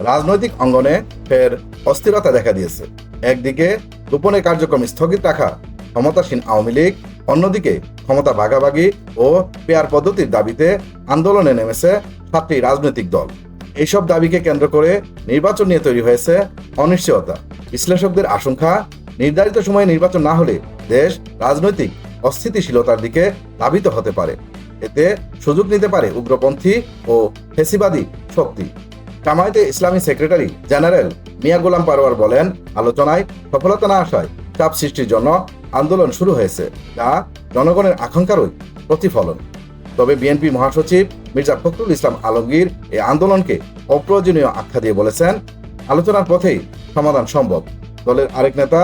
রাজনৈতিক অঙ্গনে ফের অস্থিরতা দেখা দিয়েছে। একদিকে গোপনে কার্যক্রম স্থগিত রাখা ক্ষমতাসীন আওয়ামী লীগ, অন্যদিকে ক্ষমতা ভাগাভাগি ও পেয়ার পদ্ধতির দাবিতে আন্দোলনে নেমেছে সাতটি রাজনৈতিক দল। এইসব দাবিকে কেন্দ্র করে নির্বাচন নিয়ে তৈরি হয়েছে অনিশ্চয়তা। বিশ্লেষকদের আশঙ্কা, নির্ধারিত সময়ে নির্বাচন না হলে দেশ রাজনৈতিক অস্থিতিশীলতার দিকে ধাবিত হতে পারে। এতে সুযোগ নিতে পারে উগ্রপন্থী ও ফেসিবাদী শক্তি। জামায়াতে ইসলামী সেক্রেটারি জেনারেল মিয়া গোলাম পারোয়ার বলেন, আলোচনায় সফলতা না আসায় চাপ সৃষ্টির জন্য আন্দোলন শুরু হয়েছে, যা জনগণের আকাঙ্ক্ষারই প্রতিফলন। তবে বিএনপি মহাসচিব মির্জা ফখরুল ইসলাম আলমগীর এই আন্দোলনকে অপ্রয়োজনীয় আখ্যা দিয়ে বলেছেন, আলোচনার পথেই সমাধান সম্ভব। দলের আরেক নেতা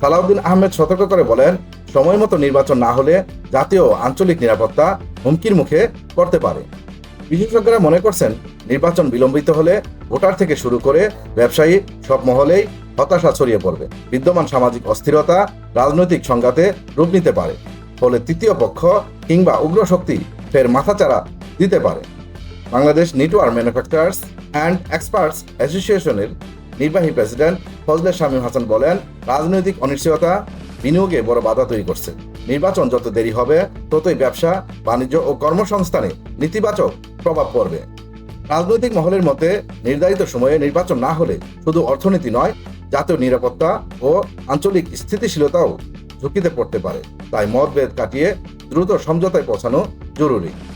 সালাউদ্দিন আহমেদ সতর্ক করে বলেন সময় মতো নির্বাচন না হলে জাতীয় আঞ্চলিক নিরাপত্তা হুমকির মুখে পড়তে পারে। বিশেষজ্ঞরা মনে করছেন, নির্বাচন বিলম্বিত হলে ভোটার থেকে শুরু করে ব্যবসায়ী সব মহলেই হতাশা ছড়িয়ে পড়বে। বিদ্যমান সামাজিক অস্থিরতা রাজনৈতিক সংঘাতে রূপ নিতে পারে। ফলে তৃতীয় পক্ষ কিংবা উগ্র শক্তি ফের মাথাচাড়া দিতে পারে। Bangladesh network manufacturers and experts অ্যাসোসিয়েশনের নির্বাহী প্রেসিডেন্ট ফজলে শামীম হাসান বলেন, রাজনৈতিক অনিশ্চয়তা বিনিয়োগে বড় বাধা তৈরি করছে। নির্বাচন যত দেরি হবে, ততই ব্যবসা, বাণিজ্য ও কর্মসংস্থানে নেতিবাচক প্রভাব পড়বে। রাজনৈতিক মহলের মতে, নির্ধারিত সময়ে নির্বাচন না হলে শুধু অর্থনীতি নয়, জাতীয় নিরাপত্তা ও আঞ্চলিক স্থিতিশীলতাও ঝুঁকিতে পড়তে পারে। তাই মতভেদ কাটিয়ে দ্রুত সমঝোতায় পৌঁছানো জরুরি।